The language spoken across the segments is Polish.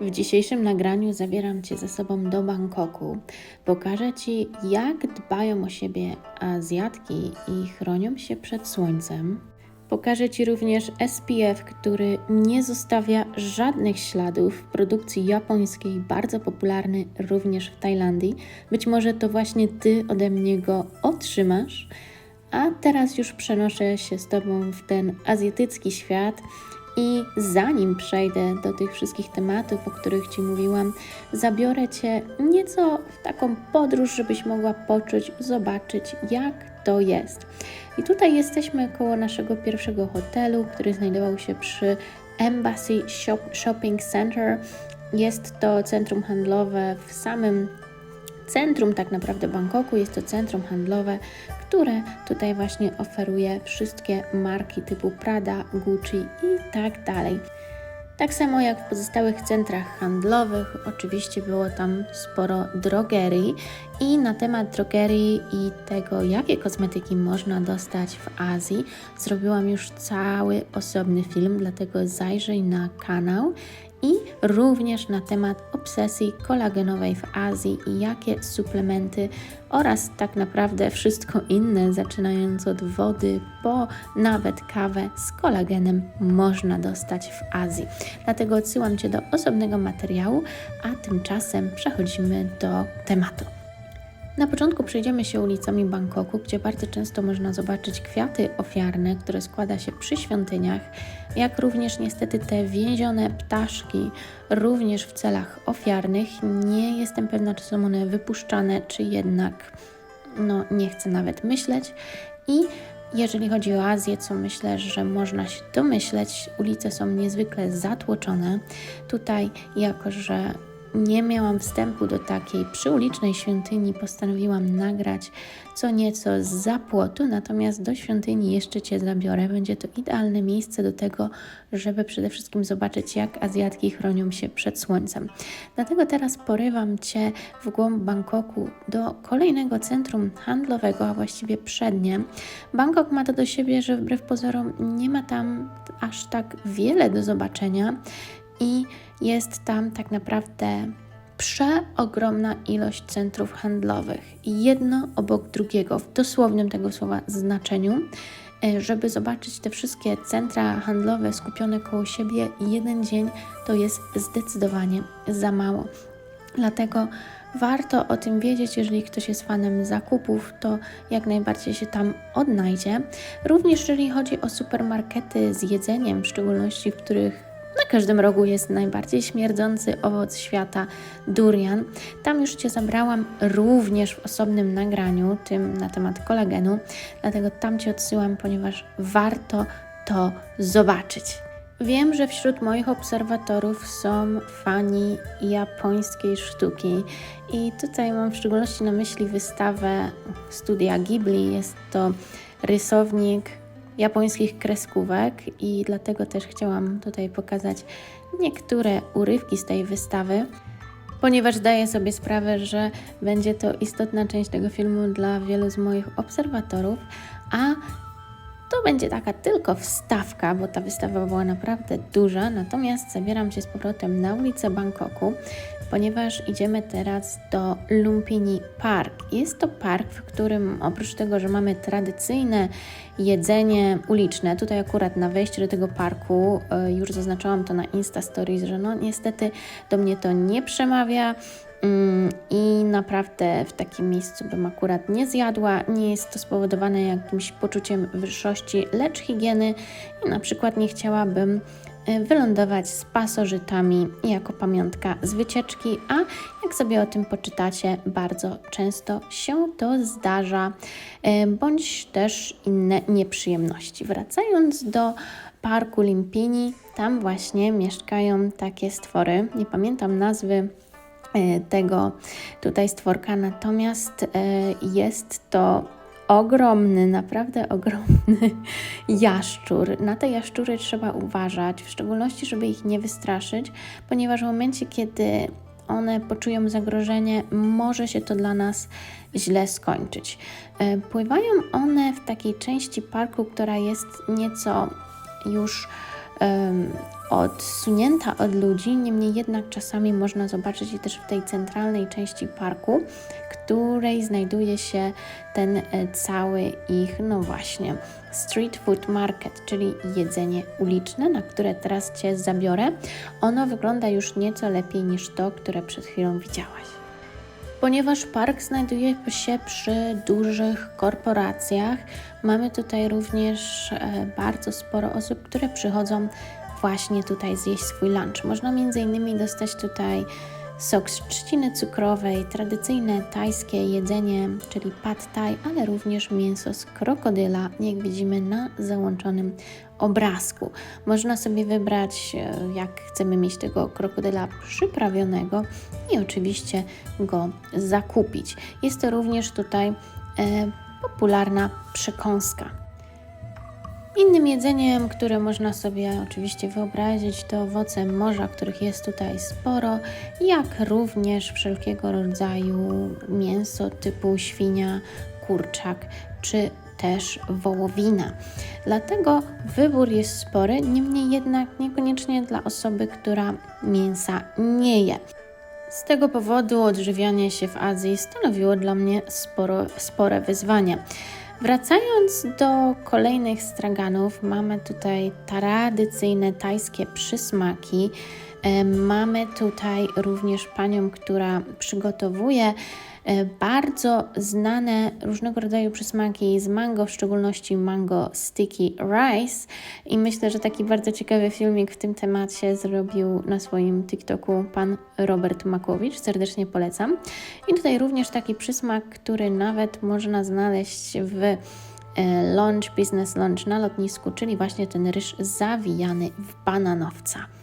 W dzisiejszym nagraniu zabieram Cię ze sobą do Bangkoku. Pokażę Ci, jak dbają o siebie Azjatki i chronią się przed słońcem. Pokażę Ci również SPF, który nie zostawia żadnych śladów w produkcji japońskiej, bardzo popularny również w Tajlandii. Być może to właśnie Ty ode mnie go otrzymasz. A teraz już przenoszę się z Tobą w ten azjatycki świat. I zanim przejdę do tych wszystkich tematów, o których Ci mówiłam, zabiorę Cię nieco w taką podróż, żebyś mogła poczuć, zobaczyć, jak to jest. I tutaj jesteśmy koło naszego pierwszego hotelu, który znajdował się przy Embassy Shop Shopping Center. Jest to centrum handlowe w samym centrum tak naprawdę Bangkoku. Jest to centrum handlowe, które tutaj właśnie oferuje wszystkie marki typu Prada, Gucci i tak dalej. Tak samo jak w pozostałych centrach handlowych, oczywiście było tam sporo drogerii i na temat drogerii i tego, jakie kosmetyki można dostać w Azji, zrobiłam już cały osobny film, dlatego zajrzyj na kanał i również na temat obsesji kolagenowej w Azji i jakie suplementy oraz tak naprawdę wszystko inne, zaczynając od wody po nawet kawę z kolagenem można dostać w Azji. Dlatego odsyłam Cię do osobnego materiału, a tymczasem przechodzimy do tematu. Na początku przejdziemy się ulicami Bangkoku, gdzie bardzo często można zobaczyć kwiaty ofiarne, które składa się przy świątyniach, jak również niestety te więzione ptaszki, również w celach ofiarnych. Nie jestem pewna, czy są one wypuszczane, czy jednak no, nie chcę nawet myśleć. I jeżeli chodzi o Azję, co myślę, że można się domyśleć, ulice są niezwykle zatłoczone. Tutaj, jako że nie miałam wstępu do takiej przyulicznej świątyni, postanowiłam nagrać co nieco z zapłotu, natomiast do świątyni jeszcze Cię zabiorę. Będzie to idealne miejsce do tego, żeby przede wszystkim zobaczyć, jak Azjatki chronią się przed słońcem. Dlatego teraz porywam Cię w głąb Bangkoku do kolejnego centrum handlowego, a właściwie przednie. Bangkok ma to do siebie, że wbrew pozorom nie ma tam aż tak wiele do zobaczenia i jest tam tak naprawdę przeogromna ilość centrów handlowych, jedno obok drugiego, w dosłownym tego słowa znaczeniu. E, żeby zobaczyć te wszystkie centra handlowe skupione koło siebie, jeden dzień to jest zdecydowanie za mało. Dlatego warto o tym wiedzieć, jeżeli ktoś jest fanem zakupów, to jak najbardziej się tam odnajdzie. Również jeżeli chodzi o supermarkety z jedzeniem, w szczególności w których na każdym rogu jest najbardziej śmierdzący owoc świata durian. Tam już Cię zabrałam również w osobnym nagraniu, tym na temat kolagenu, dlatego tam Cię odsyłam, ponieważ warto to zobaczyć. Wiem, że wśród moich obserwatorów są fani japońskiej sztuki i tutaj mam w szczególności na myśli wystawę studia Ghibli. Jest to rysownik japońskich kreskówek i dlatego też chciałam tutaj pokazać niektóre urywki z tej wystawy, ponieważ zdaję sobie sprawę, że będzie to istotna część tego filmu dla wielu z moich obserwatorów, a to będzie taka tylko wstawka, bo ta wystawa była naprawdę duża, natomiast zabieram Cię z powrotem na ulicę Bangkoku, ponieważ idziemy teraz do Lumpini Park. Jest to park, w którym oprócz tego, że mamy tradycyjne jedzenie uliczne, tutaj akurat na wejściu do tego parku e, już zaznaczałam to na Insta Stories, że no niestety do mnie to nie przemawia. Mm, I naprawdę w takim miejscu bym akurat nie zjadła. Nie jest to spowodowane jakimś poczuciem wyższości, lecz higieny. I na przykład nie chciałabym wylądować z pasożytami jako pamiątka z wycieczki, a jak sobie o tym poczytacie, bardzo często się to zdarza, e, bądź też inne nieprzyjemności. Wracając do parku Limpini, tam właśnie mieszkają takie stwory, nie pamiętam nazwy E, tego tutaj stworka, natomiast jest to ogromny, naprawdę ogromny jaszczur. Na te jaszczury trzeba uważać, w szczególności, żeby ich nie wystraszyć, ponieważ w momencie, kiedy one poczują zagrożenie, może się to dla nas źle skończyć. E, pływają one w takiej części parku, która jest nieco już um, odsunięta od ludzi, niemniej jednak czasami można zobaczyć i też w tej centralnej części parku, której znajduje się ten e, cały ich, no właśnie, street food market, czyli jedzenie uliczne, na które teraz Cię zabiorę. Ono wygląda już nieco lepiej niż to, które przed chwilą widziałaś. Ponieważ park znajduje się przy dużych korporacjach, mamy tutaj również e, bardzo sporo osób, które przychodzą właśnie tutaj zjeść swój lunch. Można innymi dostać tutaj sok z trzciny cukrowej, tradycyjne tajskie jedzenie, czyli pad thai, ale również mięso z krokodyla, jak widzimy na załączonym obrazku. Można sobie wybrać, e, jak chcemy mieć tego krokodyla przyprawionego i oczywiście go zakupić. Jest to również tutaj e, popularna przekąska. Innym jedzeniem, które można sobie oczywiście wyobrazić, to owoce morza, których jest tutaj sporo, jak również wszelkiego rodzaju mięso typu świnia, kurczak czy też wołowina. Dlatego wybór jest spory, niemniej jednak niekoniecznie dla osoby, która mięsa nie je. Z tego powodu odżywianie się w Azji stanowiło dla mnie sporo, spore wyzwanie. Wracając do kolejnych straganów, mamy tutaj tradycyjne tajskie przysmaki. E, mamy tutaj również panią, która przygotowuje E, bardzo znane różnego rodzaju przysmaki z mango, w szczególności mango sticky rice. I myślę, że taki bardzo ciekawy filmik w tym temacie zrobił na swoim TikToku pan Robert Makowicz. Serdecznie polecam. I tutaj również taki przysmak, który nawet można znaleźć w e, lunch, business lunch na lotnisku, czyli właśnie ten ryż zawijany w bananowca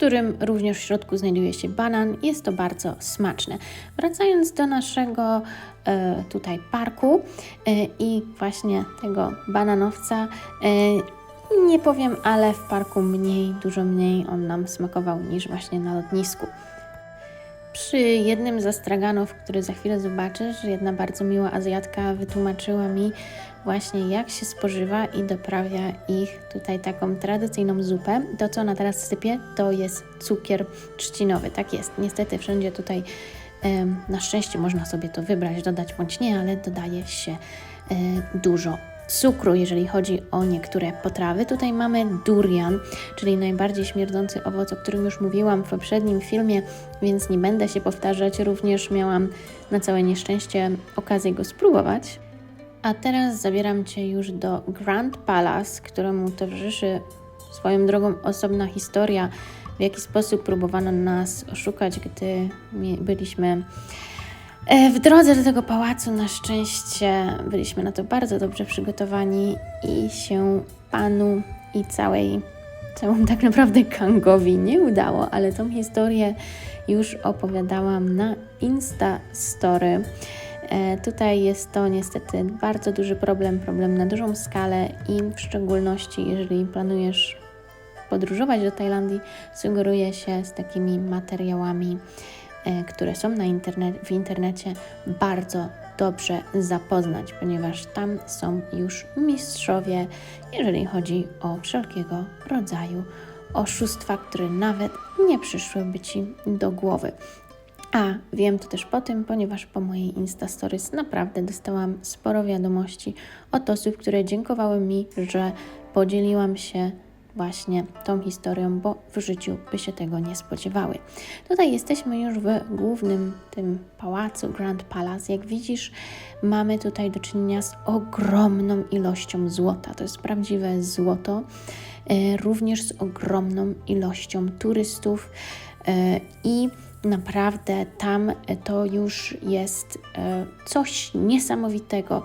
którym również w środku znajduje się banan. Jest to bardzo smaczne. Wracając do naszego e, tutaj parku e, i właśnie tego bananowca, e, nie powiem, ale w parku mniej, dużo mniej on nam smakował niż właśnie na lotnisku. Przy jednym ze straganów, który za chwilę zobaczysz, jedna bardzo miła Azjatka wytłumaczyła mi właśnie jak się spożywa i doprawia ich tutaj taką tradycyjną zupę. To, co ona teraz sypie, to jest cukier trzcinowy. Tak jest. Niestety wszędzie tutaj na szczęście można sobie to wybrać, dodać bądź nie, ale dodaje się e, dużo cukru, jeżeli chodzi o niektóre potrawy. Tutaj mamy durian, czyli najbardziej śmierdzący owoc, o którym już mówiłam w poprzednim filmie, więc nie będę się powtarzać. Również miałam na całe nieszczęście okazję go spróbować. A teraz zabieram Cię już do Grand Palace, któremu towarzyszy swoją drogą osobna historia, w jaki sposób próbowano nas oszukać, gdy byliśmy E, w drodze do tego pałacu na szczęście byliśmy na to bardzo dobrze przygotowani i się panu i całej, całemu tak naprawdę Kangowi nie udało, ale tą historię już opowiadałam na Insta Story. E, tutaj jest to niestety bardzo duży problem, problem na dużą skalę i w szczególności jeżeli planujesz podróżować do Tajlandii, sugeruje się z takimi materiałami E, które są na internet, w internecie, bardzo dobrze zapoznać, ponieważ tam są już mistrzowie, jeżeli chodzi o wszelkiego rodzaju oszustwa, które nawet nie przyszłyby Ci do głowy. A wiem to też po tym, ponieważ po mojej Insta Stories naprawdę dostałam sporo wiadomości od osób, które dziękowały mi, że podzieliłam się właśnie tą historią, bo w życiu by się tego nie spodziewały. Tutaj jesteśmy już w głównym tym pałacu Grand Palace. Jak widzisz, mamy tutaj do czynienia z ogromną ilością złota. To jest prawdziwe złoto, e, również z ogromną ilością turystów e, i naprawdę tam to już jest e, coś niesamowitego,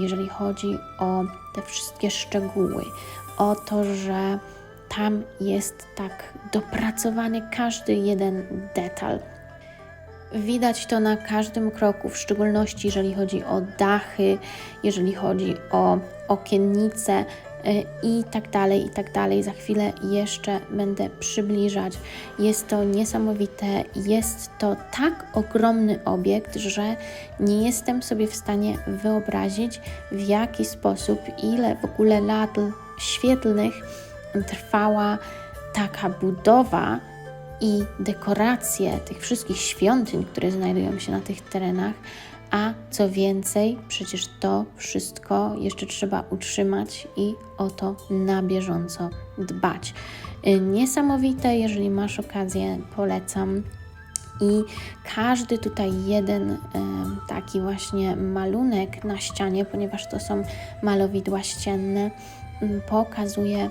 jeżeli chodzi o te wszystkie szczegóły, o to, że tam jest tak dopracowany każdy jeden detal. Widać to na każdym kroku, w szczególności jeżeli chodzi o dachy, jeżeli chodzi o okiennice i tak dalej, i tak dalej. Za chwilę jeszcze będę przybliżać. Jest to niesamowite, jest to tak ogromny obiekt, że nie jestem sobie w stanie wyobrazić, w jaki sposób, ile w ogóle lat świetlnych trwała taka budowa i dekoracje tych wszystkich świątyń, które znajdują się na tych terenach, a co więcej, przecież to wszystko jeszcze trzeba utrzymać i o to na bieżąco dbać. Y, Niesamowite, jeżeli masz okazję, polecam. I każdy tutaj jeden e, taki właśnie malunek na ścianie, ponieważ to są malowidła ścienne, m, pokazuje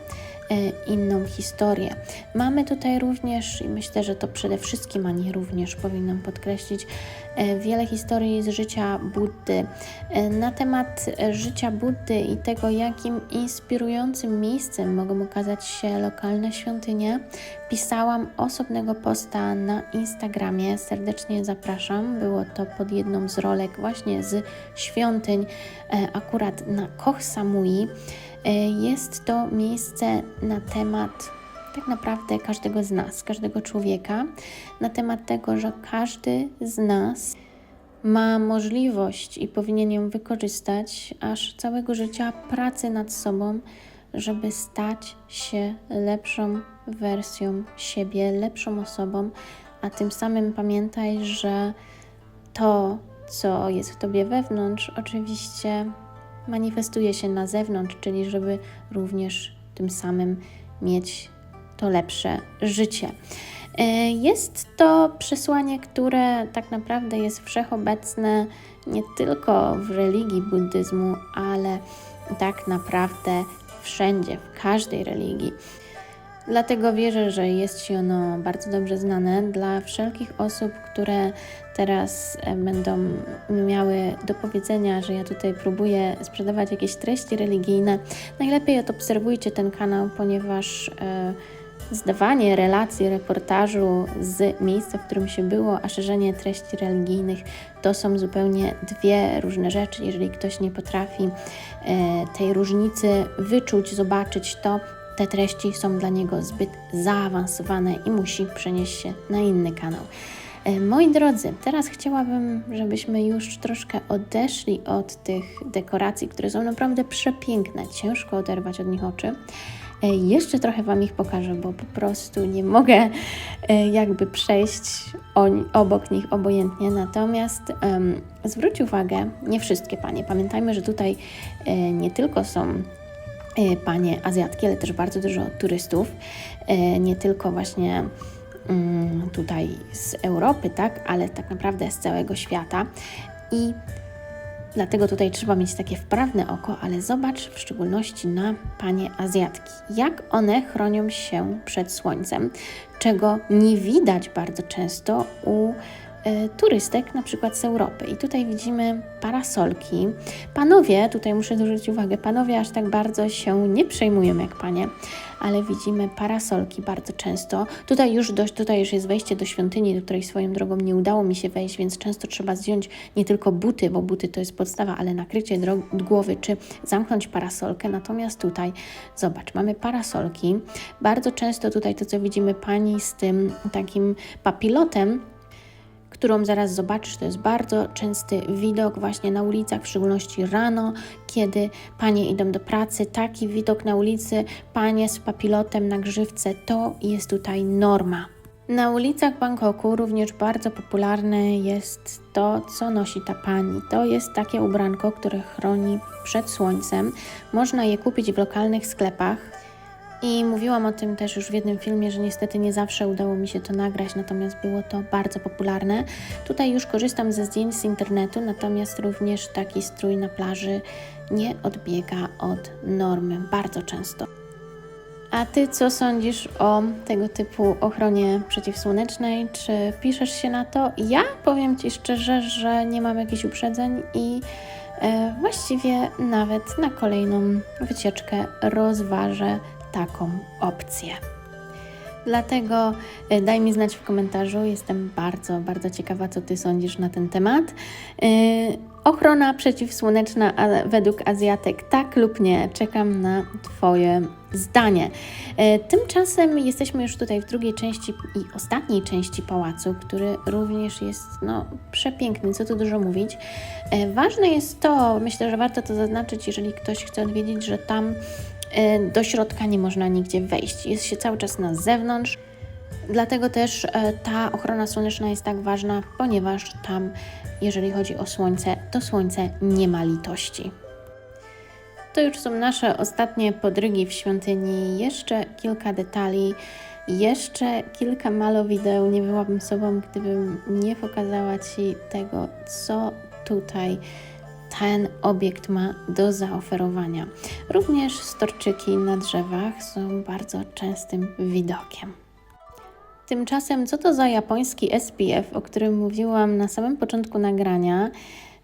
inną historię. Mamy tutaj również, i myślę, że to przede wszystkim, a nie również powinnam podkreślić, e, wiele historii z życia Buddy. E, Na temat życia Buddy i tego, jakim inspirującym miejscem mogą okazać się lokalne świątynie, pisałam osobnego posta na Instagramie. Serdecznie zapraszam. Było to pod jedną z rolek właśnie z świątyń, akurat na Koh Samui. E, Jest to miejsce na temat tak naprawdę każdego z nas, każdego człowieka, na temat tego, że każdy z nas ma możliwość i powinien ją wykorzystać, aż całego życia pracy nad sobą, żeby stać się lepszą wersją siebie, lepszą osobą, a tym samym pamiętaj, że to, co jest w tobie wewnątrz, oczywiście manifestuje się na zewnątrz, czyli żeby również tym samym mieć to lepsze życie. E, Jest to przesłanie, które tak naprawdę jest wszechobecne nie tylko w religii buddyzmu, ale tak naprawdę wszędzie, w każdej religii. Dlatego wierzę, że jest Ci ono bardzo dobrze znane dla wszelkich osób, które teraz e, będą miały do powiedzenia, że ja tutaj próbuję sprzedawać jakieś treści religijne. Najlepiej odobserwujcie ten kanał, ponieważ e, zdawanie relacji, reportażu z miejsca, w którym się było, a szerzenie treści religijnych to są zupełnie dwie różne rzeczy. Jeżeli ktoś nie potrafi e, tej różnicy wyczuć, zobaczyć, to te treści są dla niego zbyt zaawansowane i musi przenieść się na inny kanał. E, Moi drodzy, teraz chciałabym, żebyśmy już troszkę odeszli od tych dekoracji, które są naprawdę przepiękne, ciężko oderwać od nich oczy. E, Jeszcze trochę Wam ich pokażę, bo po prostu nie mogę e, jakby przejść obok nich obojętnie. Natomiast em, zwróć uwagę, nie wszystkie panie. Pamiętajmy, że tutaj nie tylko są panie Azjatki, ale też bardzo dużo turystów, nie tylko właśnie tutaj z Europy, tak, ale tak naprawdę z całego świata. I Dlatego tutaj trzeba mieć takie wprawne oko, ale zobacz w szczególności na panie Azjatki, jak one chronią się przed słońcem, czego nie widać bardzo często u turystek, na przykład z Europy. I tutaj widzimy parasolki. Panowie, tutaj muszę zwrócić uwagę, panowie aż tak bardzo się nie przejmują jak panie, ale widzimy parasolki bardzo często. Tutaj już, dość, tutaj już jest wejście do świątyni, do której swoją drogą nie udało mi się wejść, więc często trzeba zdjąć nie tylko buty, bo buty to jest podstawa, ale nakrycie głowy, czy zamknąć parasolkę. Natomiast tutaj, zobacz, mamy parasolki. Bardzo często tutaj to, co widzimy pani z tym takim papilotem, którą zaraz zobaczysz. To jest bardzo częsty widok właśnie na ulicach, w szczególności rano, kiedy panie idą do pracy. Taki widok na ulicy, panie z papilotem na grzywce, to jest tutaj norma. Na ulicach Bangkoku również bardzo popularne jest to, co nosi ta pani. To jest takie ubranko, które chroni przed słońcem. Można je kupić w lokalnych sklepach. I mówiłam o tym też już w jednym filmie, że niestety nie zawsze udało mi się to nagrać, natomiast było to bardzo popularne. Tutaj już korzystam ze zdjęć z internetu, natomiast również taki strój na plaży nie odbiega od normy bardzo często. A ty co sądzisz o tego typu ochronie przeciwsłonecznej? Czy piszesz się na to? Ja powiem ci szczerze, że nie mam jakichś uprzedzeń i e, właściwie nawet na kolejną wycieczkę rozważę taką opcję. Dlatego e, daj mi znać w komentarzu. Jestem bardzo, bardzo ciekawa, co Ty sądzisz na ten temat. E, Ochrona przeciwsłoneczna według Azjatek, tak lub nie? Czekam na Twoje zdanie. E, Tymczasem jesteśmy już tutaj w drugiej części i ostatniej części pałacu, który również jest no, przepiękny, co tu dużo mówić. Ważne jest to, myślę, że warto to zaznaczyć, jeżeli ktoś chce odwiedzić, że tam do środka nie można nigdzie wejść. Jest się cały czas na zewnątrz. Dlatego też e, ta ochrona słoneczna jest tak ważna, ponieważ tam, jeżeli chodzi o słońce, to słońce nie ma litości. To już są nasze ostatnie podrygi w świątyni. Jeszcze kilka detali, jeszcze kilka malowideł. Nie byłabym sobą, gdybym nie pokazała Ci tego, co tutaj ten obiekt ma do zaoferowania. Również storczyki na drzewach są bardzo częstym widokiem. Tymczasem, co to za japoński SPF, o którym mówiłam na samym początku nagrania,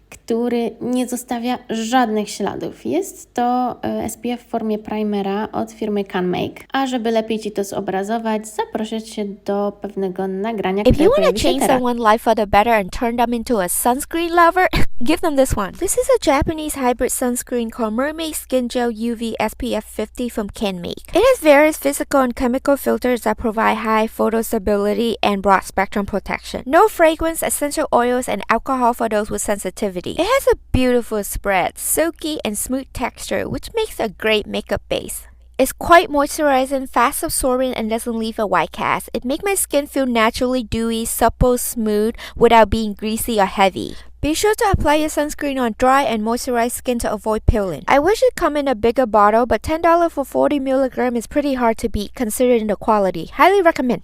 który nie zostawia żadnych śladów. Jest to e, SPF w formie primera od firmy CanMake. A żeby lepiej Ci to zobrazować, zaproszę Cię do pewnego nagrania, If you want to change teraz. someone's life for the better and turn them into a sunscreen lover, give them this one. This is a Japanese hybrid sunscreen called Mermaid Skin Gel UV SPF 50 from Kenmake. It has various physical and chemical filters that provide high photo stability and broad spectrum protection. No fragrance, essential oils, and alcohol for those with sensitivity. It has a beautiful spread, silky and smooth texture, which makes a great makeup base. It's quite moisturizing, fast absorbing, and doesn't leave a white cast. It makes my skin feel naturally dewy, supple, smooth, without being greasy or heavy. Be sure to apply your sunscreen on dry and moisturized skin to avoid peeling. I wish it come in a bigger bottle, but $10 for 40 mg is pretty hard to beat considering the quality. Highly recommend.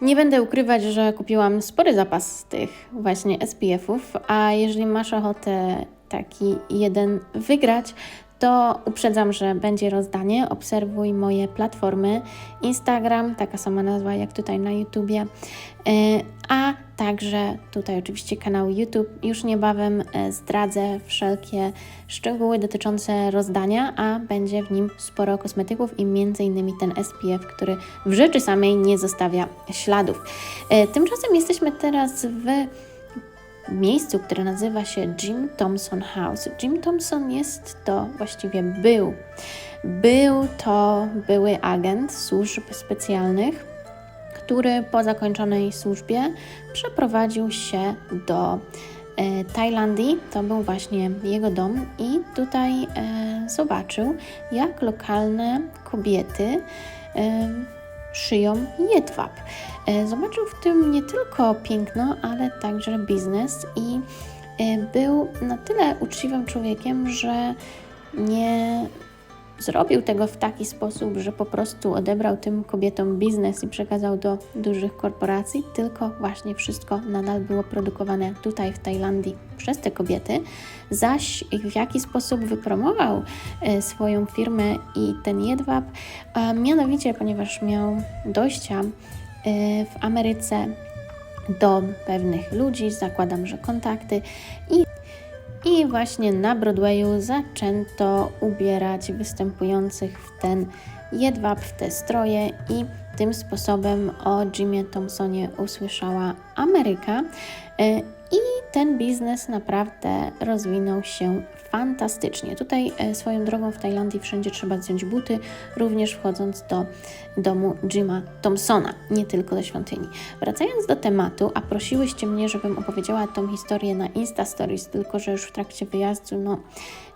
Nie będę ukrywać, że kupiłam spory zapas tych właśnie SPF-ów, a jeżeli masz ochotę taki jeden wygrać, to uprzedzam, że będzie rozdanie. Obserwuj moje platformy Instagram, taka sama nazwa jak tutaj na YouTubie, e, a także tutaj oczywiście kanał YouTube. Już niebawem e, zdradzę wszelkie szczegóły dotyczące rozdania, a będzie w nim sporo kosmetyków i innymi ten SPF, który w rzeczy samej nie zostawia śladów. E, Tymczasem jesteśmy teraz w miejscu, które nazywa się Jim Thompson House. Jim Thompson jest to, właściwie był, był to były agent służb specjalnych, który po zakończonej służbie przeprowadził się do e, Tajlandii. To był właśnie jego dom i tutaj e, zobaczył, jak lokalne kobiety e, szyją jedwab. E, Zobaczył w tym nie tylko piękno, ale także biznes i e, był na tyle uczciwym człowiekiem, że nie zrobił tego w taki sposób, że po prostu odebrał tym kobietom biznes i przekazał do dużych korporacji, tylko właśnie wszystko nadal było produkowane tutaj w Tajlandii przez te kobiety, zaś w jaki sposób wypromował e, swoją firmę i ten jedwab, mianowicie ponieważ miał dojścia w Ameryce do pewnych ludzi, zakładam, że kontakty. I i właśnie na Broadwayu zaczęto ubierać występujących w ten jedwab, w te stroje. I tym sposobem o Jimie Thompsonie usłyszała Ameryka. E, I ten biznes naprawdę rozwinął się fantastycznie. Tutaj e, swoją drogą w Tajlandii wszędzie trzeba zdjąć buty, również wchodząc do domu Jima Thompsona, nie tylko do świątyni. Wracając do tematu, a prosiłyście mnie, żebym opowiedziała tą historię na Insta Stories, tylko że już w trakcie wyjazdu no,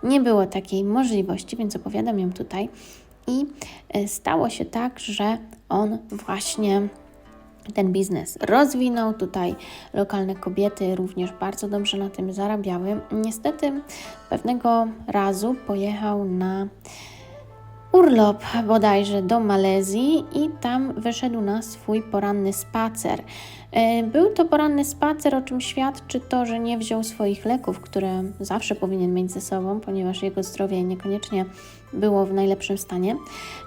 nie było takiej możliwości, więc opowiadam ją tutaj. I e, stało się tak, że on właśnie ten biznes rozwinął. Tutaj lokalne kobiety również bardzo dobrze na tym zarabiały. Niestety pewnego razu pojechał na urlop bodajże do Malezji i tam wyszedł na swój poranny spacer. E, Był to poranny spacer, o czym świadczy to, że nie wziął swoich leków, które zawsze powinien mieć ze sobą, ponieważ jego zdrowie niekoniecznie było w najlepszym stanie.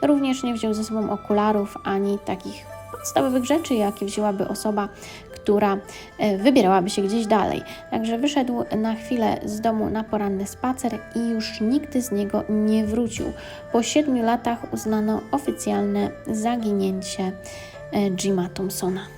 Również nie wziął ze sobą okularów ani takich podstawowych rzeczy, jakie wzięłaby osoba, która e, wybierałaby się gdzieś dalej. Także wyszedł na chwilę z domu na poranny spacer i już nigdy z niego nie wrócił. Po siedmiu latach uznano oficjalne zaginięcie e, Jima Thompsona.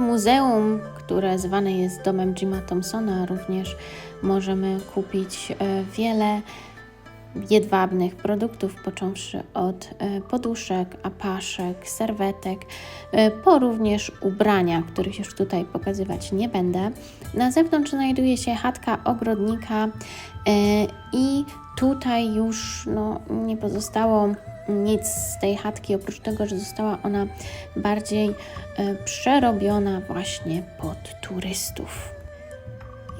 Muzeum, które zwane jest domem Jima Thompsona, również możemy kupić e, wiele jedwabnych produktów, począwszy od e, poduszek, apaszek, serwetek, e, po również ubrania, których już tutaj pokazywać nie będę. Na zewnątrz znajduje się chatka ogrodnika i tutaj już no, nie pozostało nic z tej chatki, oprócz tego, że została ona bardziej e, przerobiona właśnie pod turystów.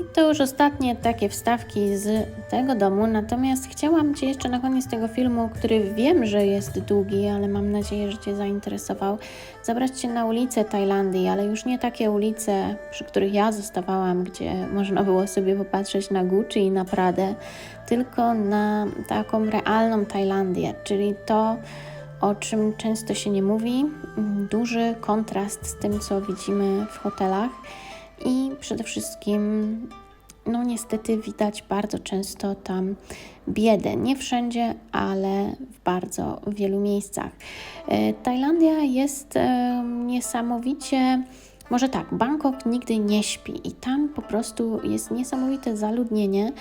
I to już ostatnie takie wstawki z tego domu. Natomiast chciałam Cię jeszcze na koniec tego filmu, który wiem, że jest długi, ale mam nadzieję, że Cię zainteresował, zabrać Cię na ulice Tajlandii, ale już nie takie ulice, przy których ja zostawałam, gdzie można było sobie popatrzeć na Gucci i na Pradę, tylko na taką realną Tajlandię, czyli to, o czym często się nie mówi, duży kontrast z tym, co widzimy w hotelach i przede wszystkim, no niestety widać bardzo często tam biedę. Nie wszędzie, ale w bardzo wielu miejscach. E, Tajlandia jest e, niesamowicie. Może tak, Bangkok nigdy nie śpi i tam po prostu jest niesamowite zaludnienie,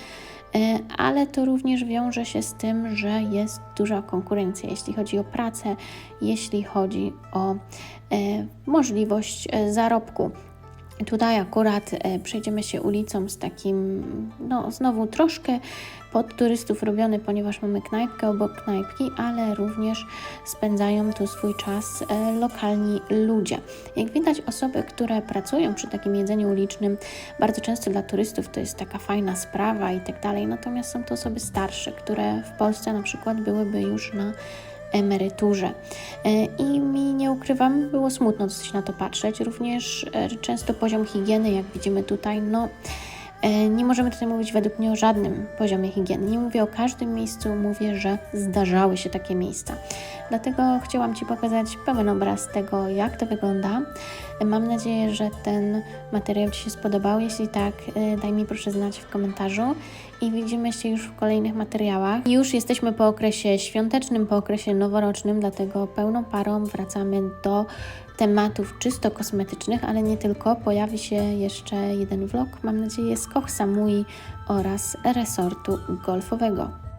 e, ale to również wiąże się z tym, że jest duża konkurencja, jeśli chodzi o pracę, jeśli chodzi o możliwość zarobku. Tutaj akurat e, przejdziemy się ulicą z takim, no znowu troszkę pod turystów robiony, ponieważ mamy knajpkę obok knajpki, ale również spędzają tu swój czas e, lokalni ludzie. Jak widać, osoby, które pracują przy takim jedzeniu ulicznym, bardzo często dla turystów to jest taka fajna sprawa i tak dalej, natomiast są to osoby starsze, które w Polsce na przykład byłyby już na emeryturze. E, I mi nie ukrywam, było smutno dosyć na to patrzeć. Również e, często poziom higieny, jak widzimy tutaj, no nie możemy tutaj mówić według mnie o żadnym poziomie higieny. Nie mówię o każdym miejscu, mówię, że zdarzały się takie miejsca. Dlatego chciałam Ci pokazać pełen obraz tego, jak to wygląda. Mam nadzieję, że ten materiał Ci się spodobał. Jeśli tak, daj mi proszę znać w komentarzu i widzimy się już w kolejnych materiałach. Już jesteśmy po okresie świątecznym, po okresie noworocznym, dlatego pełną parą wracamy do tematów czysto kosmetycznych, ale nie tylko. Pojawi się jeszcze jeden vlog, mam nadzieję, z Koh Samui oraz resortu golfowego.